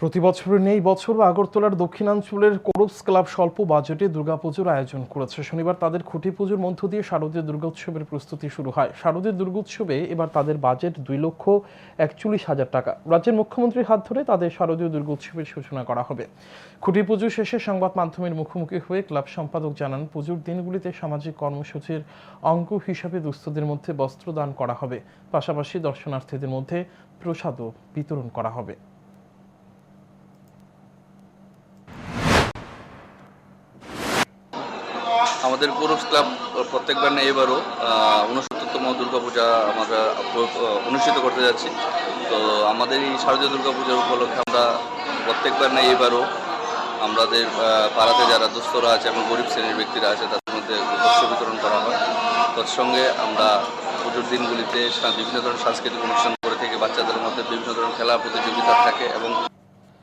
প্রতি বছরের নেই বছর আগরতলার দক্ষিণাঞ্চলের কোরবস ক্লাব স্বল্প বাজেটে দুর্গাপুজোর আয়োজন করেছে। শনিবার তাদের খুঁটি পুজোর মধ্য দিয়ে শারদীয় দুর্গোৎসবের প্রস্তুতি শুরু হয়। শারদীয় দুর্গোৎসবে এবার তাদের বাজেট দুই লক্ষ একচল্লিশ হাজার টাকা। রাজ্যের মুখ্যমন্ত্রীর হাত ধরে তাদের শারদীয় দুর্গোৎসবের সূচনা করা হবে। খুঁটি পুজো শেষে সংবাদ মাধ্যমের মুখোমুখি হয়ে ক্লাব সম্পাদক জানান, পুজোর দিনগুলিতে সামাজিক কর্মসূচির অঙ্গ হিসাবে দুস্থদের মধ্যে বস্ত্র দান করা হবে। পাশাপাশি দর্শনার্থীদের মধ্যে প্রসাদও বিতরণ করা হবে। আমাদের পুরুষ ক্লাব প্রত্যেকবার না এবারও উনসত্তরতম দুর্গাপূজা আমরা অনুষ্ঠিত করতে যাচ্ছি। তো আমাদের এই শারদীয় দুর্গাপূজার উপলক্ষে আমরা প্রত্যেকবার না এবারও আমাদের পাড়াতে যারা দুস্থরা আছে এবং গরিব শ্রেণির ব্যক্তিরা আছে, তাদের মধ্যে বস্ত্র বিতরণ করা হয়। তৎসঙ্গে আমরা পুজোর দিনগুলিতে বিভিন্ন ধরনের সাংস্কৃতিক অনুষ্ঠান করে থেকে। বাচ্চাদের মধ্যে বিভিন্ন ধরনের খেলা প্রতিযোগিতা থাকে এবং